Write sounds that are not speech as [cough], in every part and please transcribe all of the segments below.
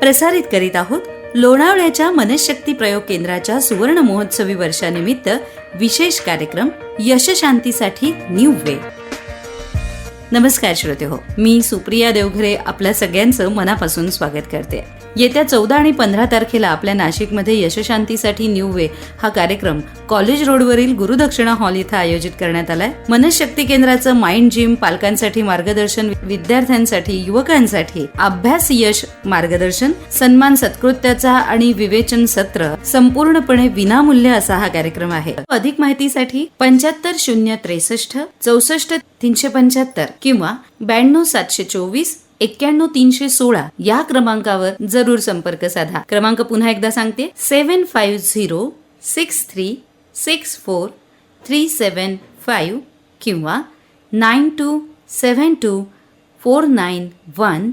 प्रसारित करीत आहोत लोणावळ्याच्या मनशक्ती प्रयोग केंद्राच्या सुवर्ण महोत्सवी वर्षानिमित्त विशेष कार्यक्रम यशशांतीसाठी न्यू वे. नमस्कार श्रोते हो मी सुप्रिया देवघरे आपल्या सगळ्यांचं मनापासून स्वागत करते. येत्या चौदा आणि पंधरा तारखेला आपल्या नाशिकमध्ये यशशांतीसाठी न्यू वे हा कार्यक्रम कॉलेज रोडवरील गुरुदक्षिणा हॉल इथं आयोजित करण्यात आलाय. मनशक्ती केंद्राचं माइंड जिम पालकांसाठी मार्गदर्शन विद्यार्थ्यांसाठी युवकांसाठी अभ्यास यश मार्गदर्शन सन्मान सत्कृत्याचा आणि विवेचन सत्र संपूर्णपणे विनामूल्य असा हा कार्यक्रम आहे. अधिक माहितीसाठी पंच्याहत्तर शून्य त्रेसष्ट चौसष्ट तीनशे पंच्याहत्तर किंवा ब्याण्णव सातशे चोवीस एक्क्याण्णव तीनशे सोळा या क्रमांकावर जरूर संपर्क साधा. क्रमांक पुन्हा एकदा सांगते. Seven five zero six three six four three seven five किंवा nine two seven two four nine one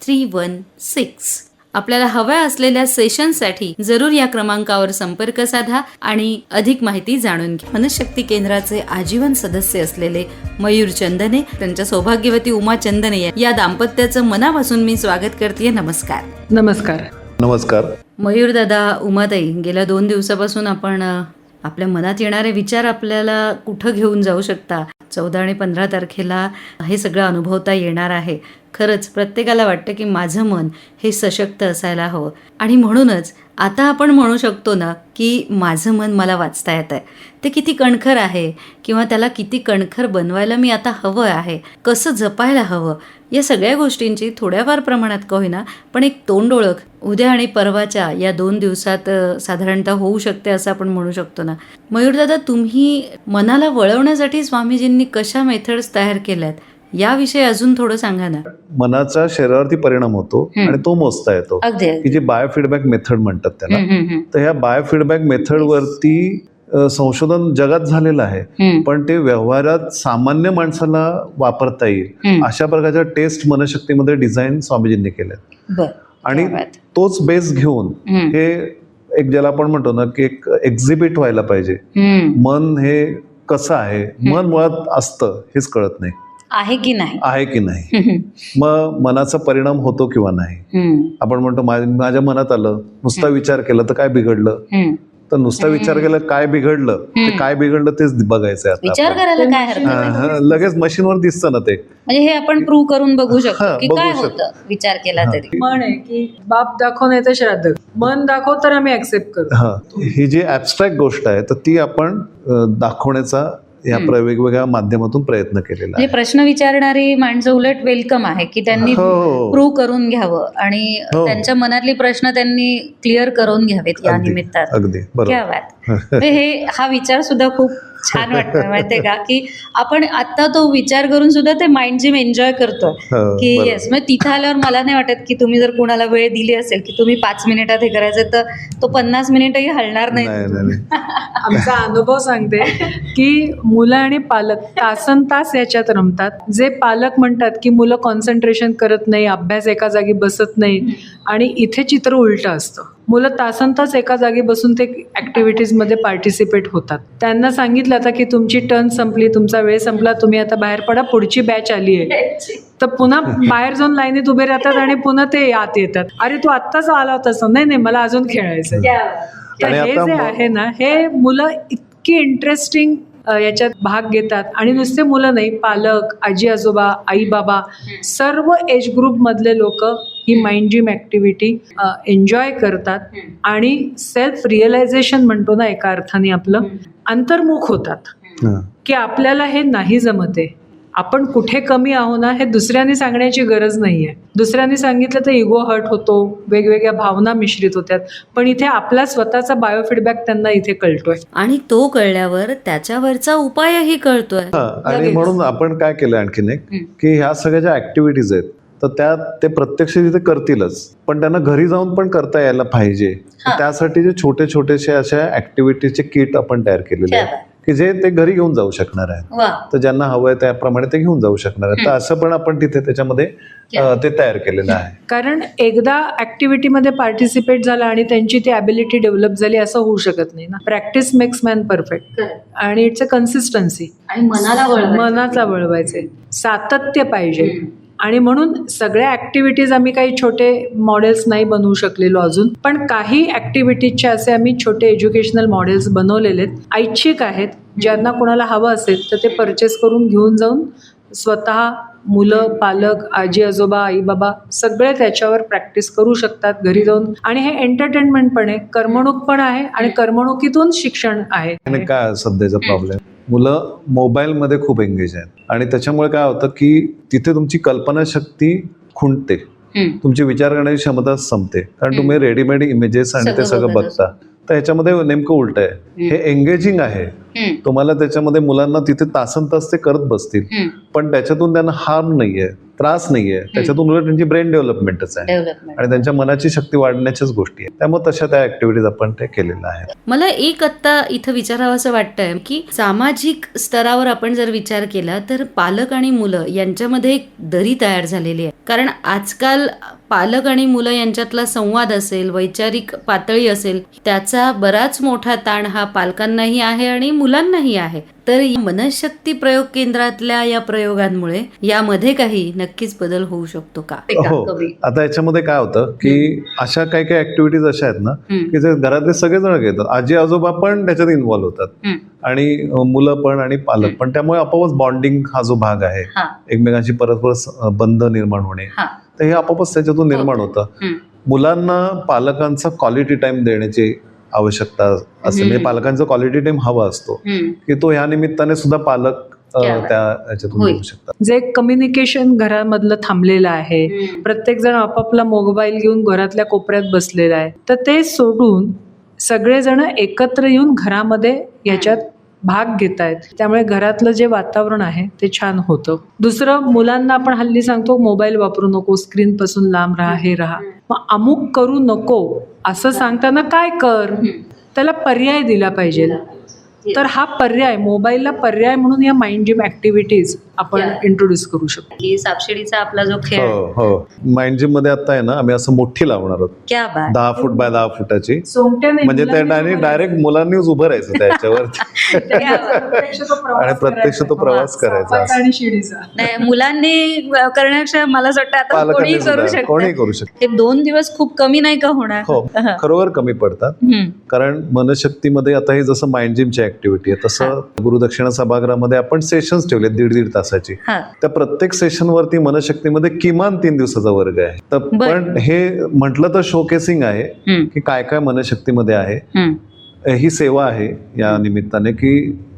three one six. आपल्याला हव्या असलेल्या सेशनसाठी जरूर या क्रमांकावर संपर्क साधा आणि अधिक माहिती जाणून घ्या. मनशक्ती केंद्राचे आजीवन सदस्य असलेले मयूर चंदने त्यांच्या सौभाग्यवती उमा चंदने या- दाम्पत्याचं मनापासून मी स्वागत करते नमस्कार. नमस्कार. नमस्कार. मयूर दादा उमाताई गेल्या दोन दिवसापासून आपण आपल्या मनात येणारे विचार आपल्याला कुठं घेऊन जाऊ शकता? चौदा आणि पंधरा तारखेला हे सगळं अनुभवता येणार आहे. खरंच प्रत्येकाला वाटतं की माझं मन हे सशक्त असायला हवं. आणि म्हणूनच आता आपण म्हणू शकतो ना की माझं मन मला वाचता येत आहे. ते किती कणखर आहे किंवा त्याला किती कणखर बनवायला मी आता हवं आहे कसं जपायला हवं या सगळ्या गोष्टींची थोड्याफार प्रमाणात का होईना पण एक तोंड ओळख उद्या आणि परवाच्या या दोन दिवसात साधारणतः होऊ शकते असं आपण म्हणू शकतो ना. मयूरदादा तुम्ही मनाला वळवण्यासाठी स्वामीजींनी कशा मेथड्स तयार केल्यात? याविषयी अजून थोडं सांगा ना. मनाचा शरीरावरती परिणाम होतो. आणि तो मोजता येतो. की जे बायोफीडबॅक मेथड म्हणतात त्याला. तर ह्या बायोफीडबॅक मेथड वरती संशोधन जगात झालेलं आहे. पण ते व्यवहारात सामान्य माणसाला वापरता येईल. अशा प्रकारच्या टेस्ट मनशक्तीमध्ये डिझाईन स्वामीजींनी केल्या आणि तोच बेस घेऊन हे एक ज्याला आपण म्हणतो ना की एक एक्झिबिट व्हायला पाहिजे. मन हे कसं आहे? मन मुळात असतं हेच कळत नाही. आहे की नाही? आहे की नाही? मग मनाचा परिणाम होतो किंवा नाही? आपण म्हणतो माझ्या मनात आलं नुसता विचार केला तर काय बिघडलं? तर नुसता विचार केला काय बिघडलं? ते काय बिघडलं तेच बघायचंय आता विचार. करायला काय लगेच मशीनवर दिसतं ना ते. म्हणजे हे आपण प्रूव्ह करून बघू शकतो की बघू काय शकतो. होतं विचार केला तरी. म्हण आहे की बाप दाखव नाही तर श्राद्ध. मन दाखव तर आम्ही ऍक्सेप्ट करतो हा ही जी ऍबस्ट्रॅक्ट गोष्ट आहे तर ती आपण दाखवण्याचा या वेगवेगळ्या माध्यमातून प्रयत्न केलेला म्हणजे आहे. प्रश्न विचारणारी माणसं उलट वेलकम आहे की त्यांनी हो, हो. प्रूव्ह करून घ्यावं आणि हो. त्यांच्या मनातली प्रश्न त्यांनी क्लिअर करून घ्यावेत या अगदी निमित्तात. अगदी क्या बरोबर बात हे हा विचार सुद्धा खूप छान [laughs] वाटतोय माहितीये का? की आपण आता तो विचार करून सुद्धा ते माइंड जिम एन्जॉय करतोय. हो, की. येस मग तिथं आल्यावर मला नाही वाटत की तुम्ही जर कोणाला वेळ दिली असेल की तुम्ही पाच मिनिटात हे करायचं तर तो पन्नास मिनिटही हलणार नाही. [laughs] आमचा अनुभव सांगते की मुलं आणि पालक तासन तास याच्यात रमतात. जे पालक म्हणतात की मुलं कॉन्सन्ट्रेशन करत नाही अभ्यास एका जागी बसत नाही आणि इथे चित्र उलटं असतं. मुलं तासन तास एका जागी बसून ते ॲक्टिव्हिटीजमध्ये पार्टिसिपेट होतात. त्यांना सांगितलं आता की तुमची टर्न संपली तुमचा वेळ संपला तुम्ही आता बाहेर पडा पुढची बॅच आली आहे. तर पुन्हा बाहेर जाऊन लाईनीत उभे राहतात आणि पुन्हा ते आत येतात. अरे तू आत्ताच आला होतास ना?" नाही नाही मला अजून खेळायचं तर हे जे आहे ना हे मुलं इतकी इंटरेस्टिंग याच्यात भाग घेतात. आणि नुसते मुलं नाही पालक आजी आजोबा आई बाबा सर्व एज ग्रुप मधले लोक ही माइंड जिम ऍक्टिव्हिटी एन्जॉय करतात. आणि सेल्फ रिअलायझेशन म्हणतो ना एका अर्थाने आपलं अंतर्मुख होतात. की आपल्याला हे नाही जमते आपण कुठे कमी आहो ना हे दुसऱ्यांनी सांगण्याची गरज नाही आहे दुसऱ्यांनी सांगितलं तर इगो हर्ट होतो वेगवेगळ्या भावना मिश्रित होत्यात. पण इथे आपला स्वतःचा बायोफीडबॅक त्यांना इथे कळतोय. आणि तो कळल्यावर त्याच्यावरचा उपायही कळतोय. हा, आणि. म्हणून आपण काय केलं आणखीन एक. की ह्या सगळ्या ज्या ऍक्टिव्हिटीज आहेत तर त्या ते प्रत्यक्ष तिथे करतीलच. पण त्यांना घरी जाऊन पण करता यायला पाहिजे. हा. त्यासाठी जे छोटे छोटेसे अशा ऍक्टिव्हिटीचे किट आपण तयार केलेले आहेत. की जे ते घरी घेऊन जाऊ शकणार आहेत. तर ज्यांना हवंय त्याप्रमाणे ते घेऊन जाऊ शकणार आहेत. तर असं पण आपण तिथे त्याच्यामध्ये ते तयार केलेलं आहे. कारण एकदा ऍक्टिव्हिटीमध्ये पार्टिसिपेट झाला आणि त्यांची ती ॲबिलिटी डेव्हलप झाली असं होऊ शकत नाही ना. प्रॅक्टिस मेक्स मॅन परफेक्ट आणि इट्स अ कन्सिस्टन्सी आणि मनाला. मनाचा वळवायचे. सातत्य पाहिजे. आणि म्हणून सगळ्या ॲक्टिव्हिटीज आम्ही काही छोटे मॉडेल्स नाही बनवू शकलेलो अजून. पण काही ॲक्टिव्हिटीजचे असे आम्ही छोटे एज्युकेशनल मॉडेल्स बनवलेले आहेत. ऐच्छिक आहेत. ज्यांना कोणाला हवं असेल तर ते परचेस करून घेऊन जाऊन स्वतः मुलं पालक आजी आजोबा आई बाबा सगळे त्याच्यावर प्रॅक्टिस करू शकतात घरी जाऊन. आणि हे एंटरटेनमेंट पण आहे. करमणूक पण आहे आणि करमणुकीतून शिक्षण आहे. काय सध्याचा प्रॉब्लेम मुलं मोबाईलमध्ये खूप एंगेज आहेत. आणि त्याच्यामुळे काय होतं की तिथे तुमची कल्पनाशक्ती खुंटते. तुमची विचार करण्याची क्षमता संपते. कारण तुम्ही रेडीमेड इमेजेस आणि ते सगळं बघत. तर ह्याच्यामध्ये नेमकं उलट आहे. हे एंगेजिंग आहे. तुम्हाला त्याच्यामध्ये मुलांना तिथे तासन तास ते करत बसतील. पण त्याच्यातून त्यांना हार्म नाहीये त्रास नाहीये. त्याच्यातून उलट त्यांची ब्रेन डेव्हलपमेंटच आहे. डेव्हलपमेंट. आणि त्यांच्या मनाची शक्ती वाढण्याच्याच गोष्टी आहेत. त्यामुळे तशा त्या ऍक्टिव्हिटीज आपण ते केलेल्या आहेत. मला एक आत्ता इथं विचारावं असं वाटतंय की सामाजिक स्तरावर आपण जर विचार केला तर पालक आणि मुलं यांच्यामध्ये एक दरी तयार झालेली आहे. कारण आजकाल पालक आणि मुलं यांच्यातला संवाद असेल वैचारिक पातळी असेल त्याचा बराच मोठा ताण हा पालकांनाही आहे आणि मुलांनाही आहे. तर या मनशक्ती प्रयोग केंद्रातल्या या प्रयोगांमुळे यामध्ये काही नक्कीच बदल होऊ शकतो का? हो आता याच्यामध्ये काय होतं की अशा काही काही ऍक्टिव्हिटीज अशा आहेत ना. की जे घरातले सगळेजण घेतात. आजी आजोबा पण त्याच्यात इन्व्हॉल्व्ह होतात. आणि मुलं पण आणि पालक पण. त्यामुळे आपोआपच बॉन्डिंग हा जो भाग आहे एकमेकांशी परस्पर बंध निर्माण होणे हा. तर हे आपोआपच त्याच्यातून निर्माण होतं. मुलांना पालकांचा क्वालिटी टाइम देण्याची आवश्यकता असते म्हणजे. पालकांचा क्वालिटी टाइम हवा असतो. की तो ह्या निमित्ताने सुद्धा पालक जे कम्युनिकेशन घरामधलं थांबलेलं आहे. प्रत्येक जण आपापला मोबाईल घेऊन घरातल्या कोपऱ्यात बसलेला आहे तर ते सोडून सगळेजण एकत्र येऊन घरामध्ये याच्यात भाग घेत आहेत त्यामुळे घरातलं जे वातावरण आहे ते छान होतं. दुसरं मुलांना आपण हल्ली सांगतो मोबाईल वापरू नको स्क्रीन पासून लांब राहा हे राहा. मग अमुक करू नको असं सांगताना काय कर? त्याला पर्याय दिला पाहिजे. तर हा पर्याय मोबाईलला पर्याय म्हणून या माइंड जिम ऍक्टिव्हिटीज आपण. इंट्रोड्यूस करू शकतो. की सापशिडीचा आपला जो खेळ हो हो. माइंड जिममध्ये आता आहे ना आम्ही असं मोठी लावणार आहोत. क्या बात. दहा फूट बाय दहा फुटाची. म्हणजे त्या डायरेक्ट मुलांनीच उभं राहायचं [laughs] त्याच्यावर [laughs] प्रत्यक्ष तो प्रवास आणि प्रत्यक्ष तो. प्रवास करायचा. सापाचा आणि शिडीचा. नाही मुलांनी करण्यापेक्षा मला असं वाटतं आता कोणी पालकांनी करू सुद्धा कोणी शकतं. करू शकतो. हे दोन दिवस खूप कमी नाही का होणार? हो [laughs] खरोखर कमी पडतात. हम्म. कारण मनशक्तीमध्ये आता हे जसं माइंड जिमची ऍक्टिव्हिटी आहे तसं गुरुदक्षिणा सभागृहामध्ये आपण सेशन्स ठेवले दीड दीड तासाची त्या प्रत्येक सेशन वरती मनशक्तीमध्ये किमान तीन दिवसाचा वर्ग आहे तर. पण हे म्हटलं तर शोकेसिंग आहे. की काय काय मनशक्तीमध्ये आहे. ही सेवा आहे या निमित्ताने की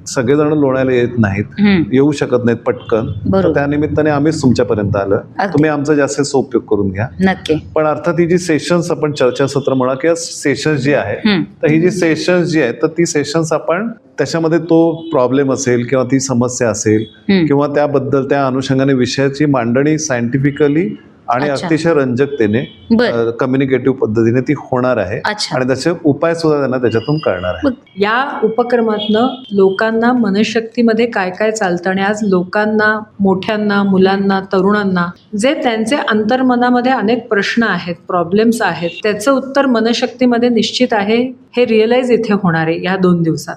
सगळेजण लोणायला येत नाहीत. येऊ शकत नाहीत पटकन. तर त्या निमित्ताने आम्हीच तुमच्यापर्यंत अगदी. तुम्ही आमचा जास्तीत उपयोग करून घ्या नक्की पण अर्थात ही जी सेशन्स आपण चर्चासत्र म्हणा किंवा सेशन्स जी आहे. तर ही जी सेशन्स जी आहेत तर ती सेशन्स आपण त्याच्यामध्ये तो प्रॉब्लेम असेल किंवा ती समस्या असेल. किंवा त्याबद्दल त्या अनुषंगाने विषयाची मांडणी सायंटिफिकली आणि अच्छा. अतिशय रंजकतेने बर. कम्युनिकेटिव्ह पद्धतीने ती होणार आहे. अच्छा. आणि त्याचे उपाय सुद्धा त्यांना त्याच्यातून कळणार आहे. या उपक्रमातनं लोकांना मनशक्तीमध्ये काय काय चालतं? आणि आज लोकांना मोठ्यांना मुलांना तरुणांना जे त्यांचे अंतर्मनामध्ये अनेक प्रश्न आहेत प्रॉब्लेम्स आहेत त्याचं उत्तर मनशक्तीमध्ये निश्चित आहे हे रिअलाइज इथे होणार आहे या दोन दिवसात.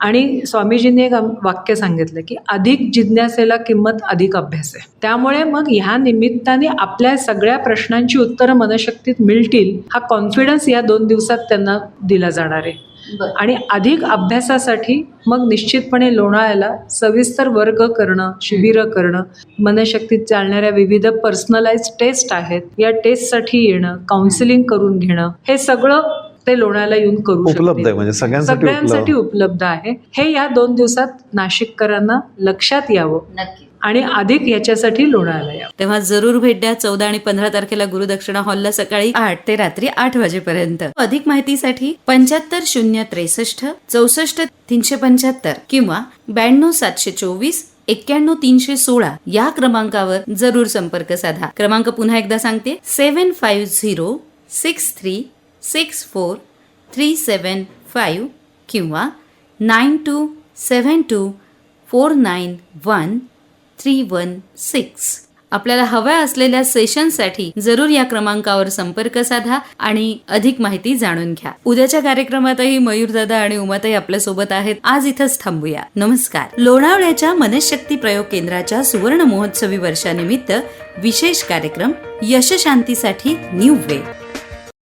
आणि स्वामीजींनी एक आम- वाक्य सांगितलं की अधिक जिज्ञासेला किंमत अधिक अभ्यास आहे. त्यामुळे मग ह्या निमित्ताने आपल्या सगळ्या प्रश्नांची उत्तरं मनशक्तीत मिळतील हा कॉन्फिडन्स या दोन दिवसात त्यांना दिला जाणार आहे. आणि अधिक अभ्यासासाठी मग निश्चितपणे लोणाळ्याला सविस्तर वर्ग करणं शिबिरं करणं मनशक्तीत चालणाऱ्या विविध पर्सनलाइज टेस्ट आहेत. या टेस्टसाठी येणं काउन्सिलिंग करून घेणं हे सगळं ते लोणाळ्याला येऊन करू उपलब्ध. आहे म्हणजे सगळ्यांसाठी सगळ्यांसाठी उपलब्ध आहे. हे या दोन दिवसात नाशिककरांना लक्षात यावं नक्की. आणि अधिक याच्यासाठी लोणाळ्याला यावं. तेव्हा जरूर भेट द्या. चौदा आणि पंधरा तारखेला गुरुदक्षिणा हॉलला सकाळी आठ ते रात्री आठ वाजेपर्यंत. अधिक माहितीसाठी पंच्याहत्तर शून्य त्रेसष्ट चौसष्ट तीनशे पंच्याहत्तर किंवा ब्याण्णव सातशे चोवीस एक्क्याण्णव तीनशे सोळा या क्रमांकावर जरूर संपर्क साधा. क्रमांक पुन्हा एकदा सांगते. Seven five zero six three six four three seven five किंवा nine two seven two four nine one three one six आपल्याला हव्या असलेल्या सेशनसाठी जरूर या क्रमांकावर संपर्क साधा आणि अधिक माहिती जाणून घ्या. उद्याच्या कार्यक्रमातही मयूरदादा आणि उमाताई आपल्यासोबत आहेत. आज इथंच थांबूया. नमस्कार. लोणावळ्याच्या मनशक्ती प्रयोग केंद्राच्या सुवर्ण महोत्सवी वर्षानिमित्त विशेष कार्यक्रम यशशांतीसाठी न्यू वे